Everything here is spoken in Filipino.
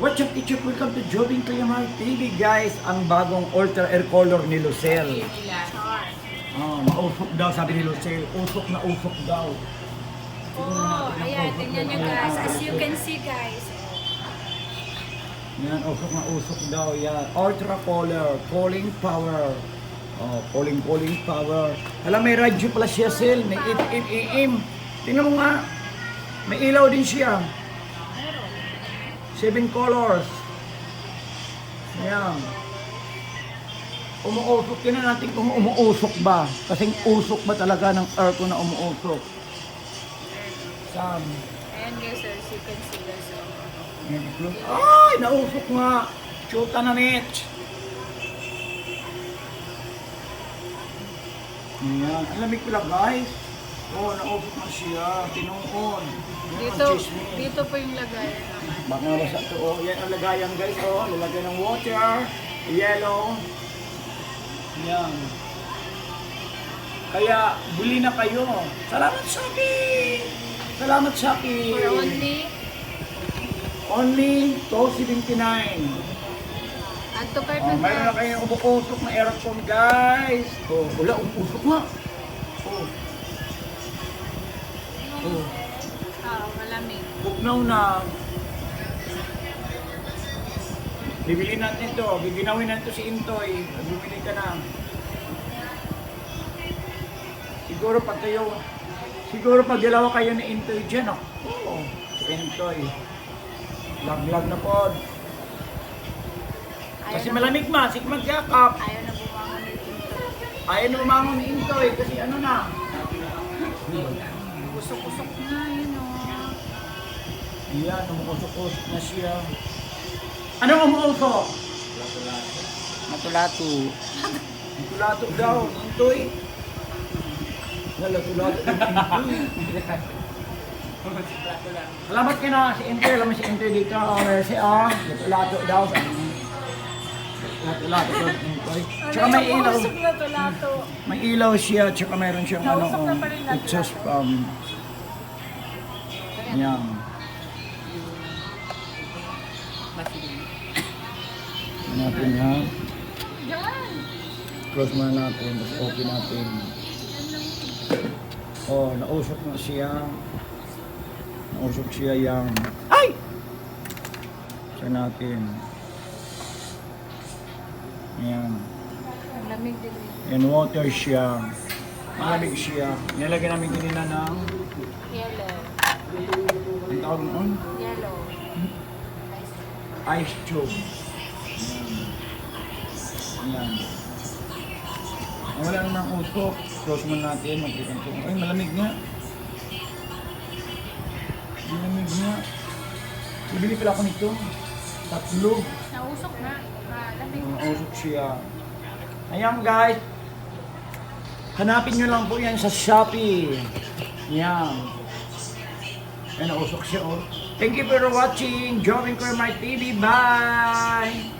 What's up, teacher? Welcome to Jobing Clayamar TV, guys. Ang bagong Ultra Air Color ni Lucel. Oh, mausok daw, sabi ni Lucel. Usok na usok daw. Oh, ayan, tingnan nyo guys. As you can see guys. Yan, usok na usok daw. Yan, Ultra Color, cooling power. Oh, cooling, cooling power. Alam, may radyo pala siya, Sel. May 8 AM. Tingnan mo nga. May ilaw din siya. Seven colors. Ayan. Umuusok. Tingnan natin kung umuusok ba. Kasing usok ba talaga ng aircon na umuusok. Sam. Ayan guys, as you can see guys. Ay, nausok nga. Chuta na net. Ayan. Ang lamig pala guys. Oh, nausok na siya. Tinuon. Dito, dito po yung lagay naman. Baka nasa to. Oh, yan ang lagayan guys. Oh, lalagyan ng water. Yellow. Yan. Kaya, buli na kayo. Salamat Shopee! Salamat Shopee! For only, Only 279. add to cart Oh, mayroon na kayong umuusok na aircon, guys. Oh, wala, umuusok nga. Oh. Oh, Ah, malamig. bugnaw na. Bibili natin ito. Biginawin natin ito si Intoy. Bumili ka na. Siguro pag kayo, siguro pag dalawa kayo ni Intoy dyan, oh. Oo, si Intoy. Lag-lag na po. Kasi malamig ma, sige magyakap. ayaw na bumangon dito. Ayaw na umangon ni Intoy kasi ano na. Usok-usok na, yun o. Ayan, umuusok-usok na siya. Ano umuusok? Matulato. Matulato daw, Intoy. Nalatulato ng Intoy. Salamat ka na si Intoy. Alam mo si Intoy dito. Oh, merci ah. Natulato daw. Natulato daw si Intoy. Tsaka may Ano ilaw. usok na to, lato? May ilaw siya, tsaka mayroon siyang ano, oh, exhaust um, yan. Natin ha. Close muna natin, tapos open natin. Oh, nausok na siya. Nausok siya yung... Ay! Siya natin. Yan. Ang lamig din eh. Yan, water siya. Malamig siya. Nilagyan namin kanina ng... Yellow. Ang tawag noon? Yellow. Ice cube. Yan. Ang Wala namang usok. Close muna natin. Magkita ito. Ay, malamig nga. Malamig nga. Bibili pala ako nito. Tatlo. Nausok na. Malamig. Mga usok siya. Ayan guys. Hanapin nyo lang po yan sa Shopee. Yan. Ayan, usok siya oh. Thank you for watching. Join ko my TV. Bye!